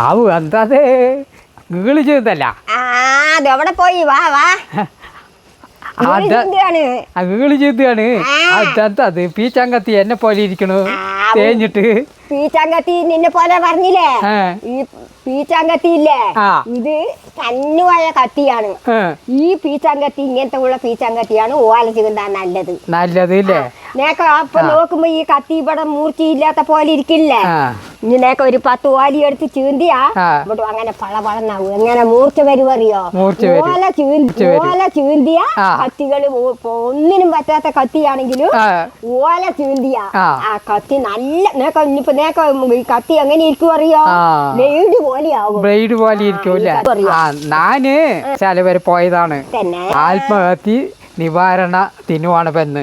ആവു എന്താ ഗൂഗിൾ ചെയ്തല്ല ആ അതെവിടെ പോയി വാ വാ. ഗീൾ ചെയ്താണ് ആ. അതെന്താ അത്? പീച്ചാങ്കത്തി എന്നെ പോലെ ഇരിക്കണു. തേഞ്ഞിട്ട്. പീച്ചാങ്കത്തി നിന്നെ പോലെ പറഞ്ഞില്ലേ. ഈ പീച്ചാങ്കത്തി ഇല്ലേ ഇത് കന്നുവായ കത്തിയാണ്. ഈ പീച്ചാങ്കത്തി ഇങ്ങനത്തെ ഉള്ള പീച്ചാങ്കത്തിയാണ് ഓല ചികന്താ നല്ലത്. നല്ലത് ഇല്ലേ? നേക്ക അപ്പൊ നോക്കുമ്പോ ഈ കത്തി ഇവിടെ മൂർച്ചയില്ലാത്ത പോലെ ഇരിക്കില്ലേ? ഇങ്ങനെയൊക്കെ ഇനി നേക്ക ഒരു പത്ത് ഓലി എടുത്ത് ചീന്തിയാ. ഇവിടെ അങ്ങനെ പള പളന്നാവും എങ്ങനെ മൂർച്ച വരും. അറിയോ ഓല ചീന്തി ഓല ചീന്തിയ ഇപ്പൊ ഒന്നിനും പറ്റാത്ത കത്തിയാണെങ്കിലും ഓല ചീന്തിയ. ആ. കത്തി നല്ല നേക്ക ഇനിയിപ്പോ നേക്ക കത്തി എങ്ങനെ ഇരിക്കും അറിയോ ബ്രെയ്ഡ് ബ്ലേഡ് പോലെയാവും. ബ്ലേഡ് പോലെ ഇരിക്കൂല്ലേ ആ, ആ. ഞാൻ ചില പേര് പോയതാണ്. ആത്മഹത്യ നിവാരണ തിന്നുവാണ് പെന്ന്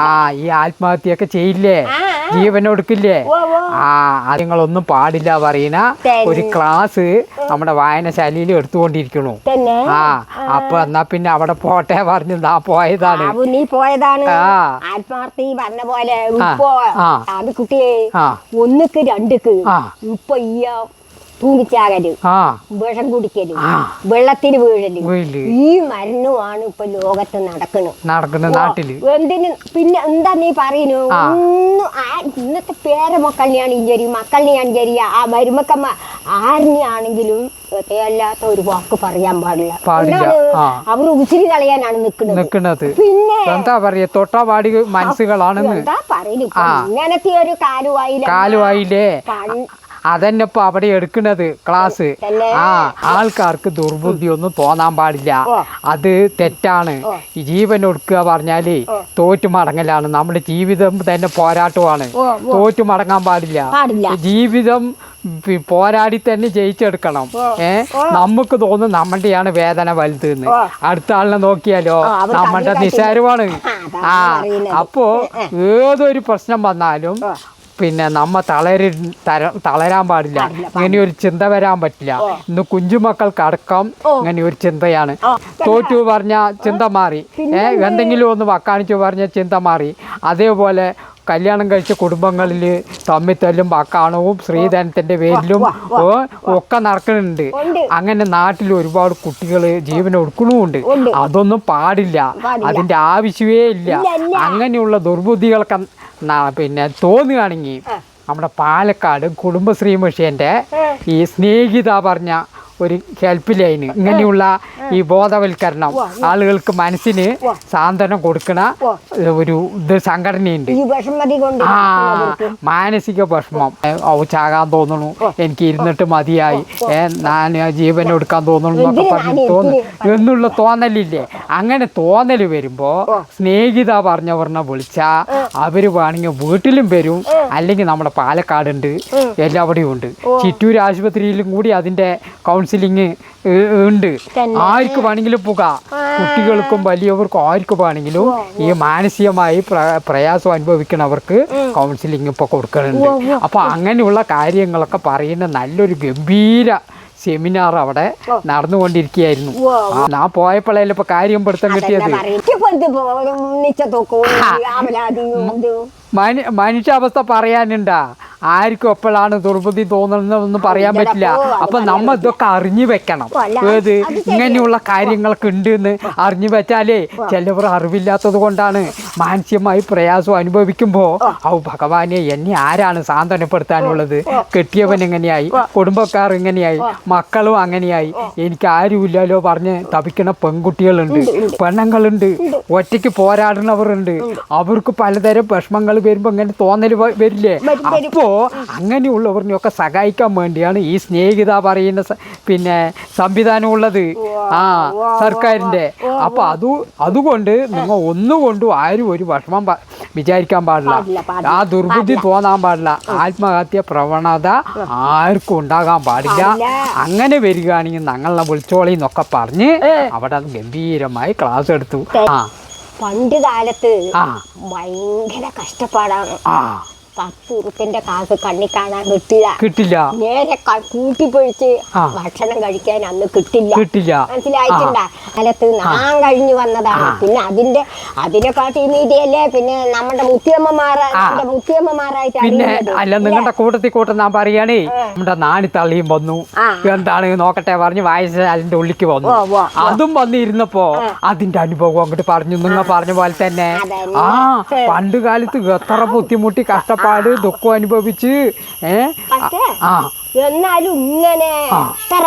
ആ ഈ ആത്മഹത്യയൊക്കെ ചെയ്യില്ലേ? ജീവനൊടുക്കില്ലേ ആ. അതുങ്ങളൊന്നും പാടില്ല പറയുന്ന ഒരു ക്ലാസ് നമ്മുടെ വായനശാലയിൽ എടുത്തുകൊണ്ടിരിക്കണു. ആ അപ്പൊ എന്നാ പിന്നെ അവിടെ പോട്ടെ പറഞ്ഞു നാ പോയതാണ്. നീ പോയതാണ്. ആത്മാർത്ഥി പറഞ്ഞ പോലെ കുട്ടിയെ. ഒന്നുക്ക് രണ്ടുക്ക് ഇപ്പൊ ഈ തൂങ്ങിച്ചാകൽ. വിഷം കുടിക്കൽ. ആ. വെള്ളത്തിന് വീഴൽ. ഈ മരണമാണ് ഇപ്പൊ ലോകത്ത് നടക്കുന്നത് നടക്കുന്ന നാട്ടിൽ. എന്തിന്? പിന്നെ എന്താ നീ പറയുന്നു? ഒന്നും ഇന്നത്തെ പേരെ മക്കളിനെയാണ് ഇഞ്ചരി മക്കളിനെയാണ് ചെറിയ ആ മരുമക്കമ്മ ആരിനെയാണെങ്കിലും അല്ലാത്ത ഒരു വാക്ക് പറയാൻ പാടില്ല. അവർ ഉച്ചിരി കളയാനാണ് നിൽക്കുന്നത്. പിന്നെ എന്താ പറയാ തൊട്ടാവാടി മനസ്സുകളാണെന്ന് എന്താ പറയുന്നു? ഇങ്ങനത്തെ ഒരു കാലുവായില്ലേ കാലുമായില്ലേ പണ്ട് അതന്നെ ഇപ്പൊ അവിടെ എടുക്കുന്നത് ക്ലാസ് ആ ആൾക്കാർക്ക് ദുർബുദ്ധി ഒന്നും തോന്നാൻ പാടില്ല. അത് തെറ്റാണ്. ജീവൻ ഒടുക്കുക പറഞ്ഞാൽ തോറ്റു മടങ്ങലാണ്. നമ്മുടെ ജീവിതം തന്നെ പോരാട്ടമാണ്. തോറ്റു മടങ്ങാൻ പാടില്ല. ജീവിതം പോരാടി തന്നെ ജയിച്ചെടുക്കണം. ഏ? നമുക്ക് തോന്നും നമ്മളുടെയാണ് വേദന വലുത് എന്ന് അടുത്ത ആളിനെ നോക്കിയാലോ? നമ്മളുടെ നിസാരമാണ്. ആ. അപ്പോ ഏതൊരു പ്രശ്നം വന്നാലും. പിന്നെ നമ്മ തളരി തര- തളരാൻ പാടില്ല. പാടില്ല, ഇങ്ങനെ ഒരു ചിന്ത വരാൻ പറ്റില്ല. ഇന്ന് കുഞ്ചുമക്കൾക്ക് അടക്കം ഇങ്ങനെ ഒരു ചിന്തയാണ്. തോറ്റു പറഞ്ഞ ചിന്ത മാറി. ഏഹ് എന്തെങ്കിലും ഒന്ന് വക്കാണിച്ചു പറഞ്ഞ ചിന്ത മാറി. അതേപോലെ കല്യാണം കഴിച്ച കുടുംബങ്ങളിൽ തമ്മിൽ തല്ലും സ്ത്രീധനത്തിന്റെ പേരിലും ഒക്കെ നടക്കുന്നുണ്ട്. അങ്ങനെ നാട്ടിൽ ഒരുപാട് കുട്ടികൾ ജീവൻ ഒടുക്കണമുണ്ട് അതൊന്നും പാടില്ല. അതിന്റെ ആവശ്യമേ ഇല്ല. അങ്ങനെയുള്ള ദുർബുദ്ധികളൊക്കെ പിന്നെ തോന്നുകയാണെങ്കിൽ നമ്മുടെ പാലക്കാട് കുടുംബശ്രീ മഷീന്റെ ഈ സ്നേഹിത പറഞ്ഞ ഒരു ഹെൽപ്പ് ലൈന് ഇങ്ങനെയുള്ള ഈ ബോധവൽക്കരണം ആളുകൾക്ക് മനസ്സിന് സാന്ത്വനം കൊടുക്കണ ഒരു ഇത് സംഘടനയുണ്ട്. ആ മാനസിക വിഷമം. ഔച്ചാകാൻ തോന്നണു. എനിക്ക് ഇരുന്നിട്ട് മതിയായി. ഞാൻ ജീവൻ എടുക്കാൻ തോന്നണു എന്നൊക്കെ പറഞ്ഞു തോന്നുന്നു എന്നുള്ള തോന്നലില്ലേ? അങ്ങനെ തോന്നൽ വരുമ്പോ സ്നേഹിത പറഞ്ഞവറിനെ വിളിച്ചാ അവർ വേണമെങ്കിൽ വീട്ടിലും വരും. അല്ലെങ്കിൽ നമ്മുടെ പാലക്കാടുണ്ട്. എല്ലാവിടെയും ഉണ്ട്. ചിറ്റൂർ ആശുപത്രിയിലും കൂടി അതിന്റെ കൗൺസിലിങ് ഉണ്ട്. ആർക്ക് വേണമെങ്കിലും പോകാം. കുട്ടികൾക്കും വലിയവർക്കും ആർക്ക് വേണമെങ്കിലും ഈ മാനസികമായി പ്രയാസം അനുഭവിക്കുന്നവർക്ക് കൗൺസിലിംഗ് ഇപ്പൊ കൊടുക്കുന്നുണ്ട് അപ്പോൾ അങ്ങനെയുള്ള കാര്യങ്ങളൊക്കെ പറയുന്ന നല്ലൊരു ഗംഭീര സെമിനാർ അവിടെ നടന്നുകൊണ്ടിരിക്കുകയായിരുന്നു. ഞാൻ പോയപ്പോഴല്ലേ ഇപ്പൊ കാര്യം പിടുത്തം കിട്ടിയത്? മനു മനുഷ്യാവസ്ഥ പറയാനുണ്ടാ. ആർക്കും എപ്പോഴാണ് ദുർബുദ്ധി തോന്നുന്നതെന്ന് പറയാൻ പറ്റില്ല. അപ്പൊ നമ്മ ഇതൊക്കെ അറിഞ്ഞു വെക്കണം. അതായത് ഏത് ഇങ്ങനെയുള്ള കാര്യങ്ങളൊക്കെ ഉണ്ട് എന്ന് അറിഞ്ഞു വെച്ചാലേ ചിലവർ അറിവില്ലാത്തത് കൊണ്ടാണ് മാനസികമായി പ്രയാസം അനുഭവിക്കുമ്പോ ഔ ഭഗവാനെ എന്നെ ആരാണ് സാന്ത്വനപ്പെടുത്താനുള്ളത്? കെട്ടിയവൻ എങ്ങനെയായി? കുടുംബക്കാർ എങ്ങനെയായി? മക്കളും അങ്ങനെയായി? എനിക്ക് ആരുമില്ലല്ലോ പറഞ്ഞ് തപിക്കണ പെൺകുട്ടികളുണ്ട്. പെണ്ണുങ്ങളുണ്ട്. ഒറ്റയ്ക്ക് പോരാടുന്നവരുണ്ട്. അവർക്ക് പലതരം വിഷമങ്ങൾ വരുമ്പോ ഇങ്ങനെ തോന്നൽ വരില്ലേ? വരില്ലേ അപ്പോ അങ്ങനെയുള്ളവരിനെയൊക്കെ സഹായിക്കാൻ വേണ്ടിയാണ് ഈ സ്നേഹിത പറയുന്ന പിന്നെ സംവിധാനം ഉള്ളത് ആ സർക്കാരിന്റെ. അപ്പോൾ അത് അതുകൊണ്ട് നിങ്ങൾ ഒന്നുകൊണ്ടും ആരും ഒരു വിഷമം വിചാരിക്കാൻ പാടില്ല. ആ ദുർബുദ്ധി തോന്നാൻ പാടില്ല. ആത്മഹത്യ പ്രവണത ആർക്കും ഉണ്ടാകാൻ പാടില്ല. അങ്ങനെ വരികയാണെങ്കിൽ ഞങ്ങളെ വിളിച്ചോളി എന്നൊക്കെ പറഞ്ഞ് അവിടെ ഗംഭീരമായി ക്ലാസ് എടുത്തു. ആ. പണ്ട് കാലത്ത് ആ. ഭയങ്കര കഷ്ടപ്പാടാണ്. ആ. പത്ത് ഉറുപ്പിന്റെ കാസ് കണ്ണി കാണാൻ കിട്ടില്ല. കിട്ടില്ല. നേരെ കൂട്ടി കൂട്ടിപ്പൊഴിച്ച് ആ. ഭക്ഷണം കഴിക്കാൻ അന്ന് കിട്ടില്ല. കിട്ടില്ല. മനസ്സിലായിട്ടുണ്ടാ കാലത്ത് നാൻ കഴിഞ്ഞു വന്നതാണ്. പിന്നെ അതിന്റെ അതിനെക്കാട്ടി നീതിയല്ലേ പിന്നെ നമ്മുടെ മുത്തിയമ്മമാരെ മുത്തിയമ്മമാരായിട്ട് പിന്നെ അല്ല നിങ്ങളുടെ കൂട്ടത്തിൽ കൂട്ടം ഞാൻ പറയുകയാണേ നമ്മുടെ നാണി തള്ളിയും വന്നു എന്താണ് നോക്കട്ടെ പറഞ്ഞ് വായശാലിന്റെ ഉള്ളിക്ക് വന്നു. അതും വന്നിരുന്നപ്പോ അതിന്റെ അനുഭവം അങ്ങോട്ട് പറഞ്ഞു. നിങ്ങൾ പറഞ്ഞ പോലെ തന്നെ. ആ. പണ്ട് കാലത്ത് എത്ര ബുദ്ധിമുട്ടി കഷ്ടപ്പാട് ദുഃഖം അനുഭവിച്ച് ഏ പക്ഷേ ആ എന്നാലും ഇങ്ങനെ ഇത്ര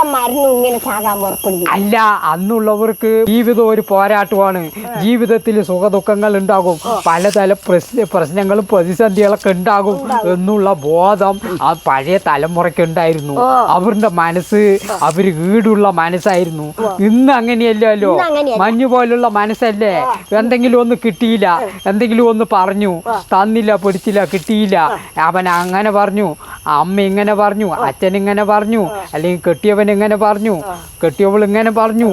ഇങ്ങനെ ചാകാൻ പുറപ്പെടുന്നു. അല്ല അന്നുള്ളവർക്ക് ജീവിതം ഒരു പോരാട്ടമാണ്. ജീവിതത്തിൽ സുഖദുഃഖങ്ങൾ ഉണ്ടാകും. പലതല പ്രശ്ന പ്രശ്നങ്ങളും പ്രതിസന്ധികളൊക്കെ ഉണ്ടാകും എന്നുള്ള ബോധം ആ പഴയ തലമുറയ്ക്ക് ഉണ്ടായിരുന്നു. അവരുടെ മനസ്സ് അവർ വീടുള്ള മനസ്സായിരുന്നു. ഇന്ന് അങ്ങനെയല്ലല്ലോ. ഇന്ന് അങ്ങനെയല്ല. മഞ്ഞു പോലുള്ള മനസ്സല്ലേ? എന്തെങ്കിലും ഒന്ന് കിട്ടിയില്ല. എന്തെങ്കിലും ഒന്ന് പറഞ്ഞു. തന്നില്ല പിടിച്ചില്ല കിട്ടിയില്ല. അവൻ അങ്ങനെ പറഞ്ഞു. അമ്മ ഇങ്ങനെ പറഞ്ഞു. അച്ഛൻ ഇങ്ങനെ പറഞ്ഞു അല്ലെങ്കിൽ കെട്ടിയവൻ ഇങ്ങനെ പറഞ്ഞു കെട്ടിയവൾ ഇങ്ങനെ പറഞ്ഞു.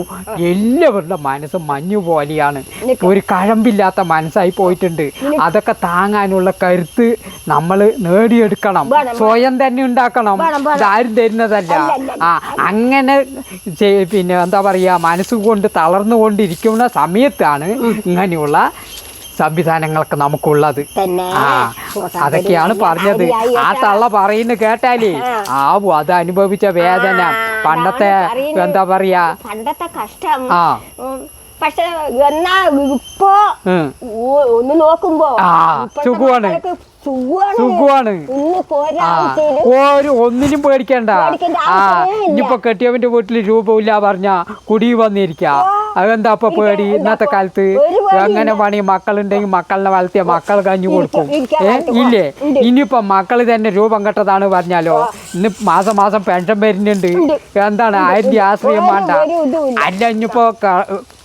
എല്ലാവരുടെ മനസ്സ് മഞ്ഞു പോലെയാണ്. ഒരു കഴമ്പില്ലാത്ത മനസ്സായി പോയിട്ടുണ്ട്. അതൊക്കെ താങ്ങാനുള്ള കരുത്ത് നമ്മൾ നേടിയെടുക്കണം. സ്വയം തന്നെ ഉണ്ടാക്കണം. ഇതാരും തരുന്നതല്ല. ആ അങ്ങനെ പിന്നെ എന്താ പറയുക മനസ്സുകൊണ്ട് തളർന്നുകൊണ്ടിരിക്കുന്ന സമയത്താണ് ഇങ്ങനെയുള്ള സംവിധാനങ്ങളൊക്കെ നമുക്കുള്ളത്. ആ അതൊക്കെയാണ് പറഞ്ഞത്. ആ തള്ള പറയുന്ന കേട്ടാലേ. ആവു അത് അനുഭവിച്ച വേദന. പണ്ടത്തെ എന്താ പറയാ? പണ്ടത്തെ കഷ്ടം. ആ. പക്ഷെ എന്നാ ഇപ്പോ. ഒന്ന് നോക്കുമ്പോ സുഖമാണ്. സുഖമാണ്. ഒരു ഒന്നിനും പേടിക്കണ്ട. പേടിക്കേണ്ട ആ ഇനിയിപ്പോ കെട്ടിയവന്റെ വീട്ടിൽ രൂപമില്ല പറഞ്ഞ കുടി വന്നിരിക്ക. അതെന്താ അപ്പൊ പേടി? ഇന്നത്തെ കാലത്ത്. എങ്ങനെ പണി മക്കളുണ്ടെങ്കിൽ മക്കളിനെ വളർത്തിയ മക്കൾ കഞ്ഞു കൊടുക്കും. ഇല്ലേ? ഇനിയിപ്പോ മക്കൾ തന്നെ രൂപം കെട്ടതാണ് പറഞ്ഞാലോ? ഇന്ന് മാസം മാസം പെൻഷൻ വരുന്നുണ്ട്. എന്താണ്? ആയിരത്തി ആശ്രയം വേണ്ട. അല്ല ഇനിയിപ്പോ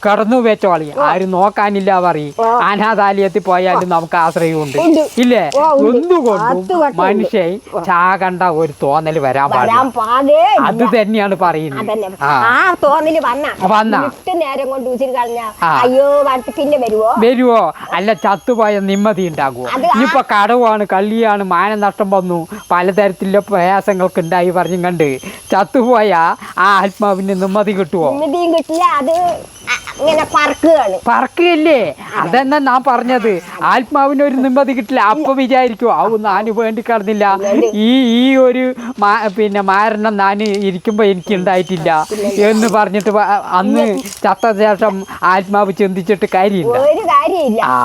കടന്നു വെച്ചോളി ആരും നോക്കാനില്ല പറയും. അനാഥാലയത്തിൽ പോയാലും നമുക്ക് ആശ്രയമുണ്ട്. ഇല്ലേ? ഒന്നുകൊണ്ടും മനുഷ്യൻ ചാകണ്ട ഒരു തോന്നൽ വരാൻ പാടില്ല. അത് തന്നെയാണ് പറയുന്നത്. ആ. തോന്നൽ വന്ന. നേരം കൊണ്ട് അയ്യോ പിന്നെ വരുവോ? വരുവോ? അല്ല ചത്തുപോയ നിമ്മതി ഉണ്ടാകുമോ ഇനിയിപ്പൊ ഇനിയിപ്പോ കടവാണ് കള്ളിയാണ് മാനനഷ്ടം വന്നു. പലതരത്തിലുള്ള പ്രയാസങ്ങൾക്ക് ഉണ്ടായി പറഞ്ഞും കണ്ട്. ചത്തുപോയ ആ ആത്മാവിന് നിമ്മതി കിട്ടുമോ നിമ്മതിയും കിട്ടില്ല അത് അ- ഇങ്ങനെ പറക്കുകയാണ്. പറക്കുകയല്ലേ? അതെന്നാ ഞാൻ പറഞ്ഞത്. ആത്മാവിന് ഒരു നിമ്മതി കിട്ടില്ല. അപ്പൊ വിചാരിക്കും അവ നാന് വേണ്ടി കടന്നില്ല. ഈ ഈ ഒരു പിന്നെ മാരണം നാന് ഇരിക്കുമ്പോ എനിക്ക് ഉണ്ടായിട്ടില്ല എന്ന് പറഞ്ഞിട്ട് അന്ന് ചത്ത ശേഷം ആത്മാവ് ചിന്തിച്ചിട്ട് കാര്യമില്ല. ആ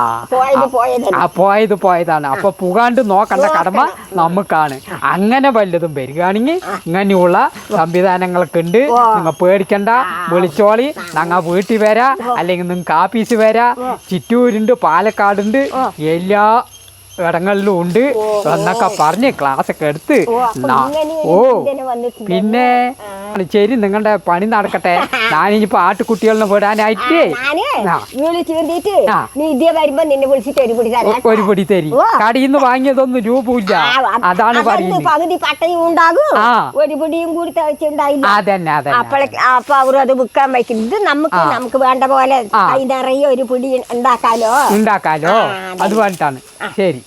പോയത് പോയതാണ്. അപ്പൊ പുകാണ്ട് നോക്കണ്ട കടമ നമുക്കാണ്. അങ്ങനെ വല്ലതും വരികയാണെങ്കിൽ ഇങ്ങനെയുള്ള സംവിധാനങ്ങളൊക്കെ ഉണ്ട് നിങ്ങൾ പേടിക്കണ്ട. വിളിച്ചോളി. ഞങ്ങൾ വീട്ടിൽ വരാ. അല്ലെങ്കിൽ നിങ്ങൾക്ക് ആഫീസ് വരാ. ചിറ്റൂരുണ്ട് പാലക്കാടുണ്ട്. എല്ലാ ഇടങ്ങളിലും ഉണ്ട്. എന്നൊക്കെ പറഞ്ഞ് ക്ലാസ് ഒക്കെ എടുത്ത് ഓ. പിന്നെ ശരി നിങ്ങളുടെ പണി നടക്കട്ടെ. ഞാനിനി ആട്ടുകുട്ടികളിനെ വിടാനായിട്ടേ. ഒരു പിടി തരാം കടിയിൽ നിന്ന് വാങ്ങിയതൊന്നും രൂപമില്ല. അതാണ് അതന്നെ അപ്പൊ അവർ അത് വിൽക്കാൻ വയ്ക്കും. ഇത് നമുക്ക് നമുക്ക് വേണ്ട പോലെ നിറയെ ഒരു പിടി ഉണ്ടാക്കാലോ. ഉണ്ടാക്കാലോ. അത് വേണ്ടിട്ടാണ്. ശരി.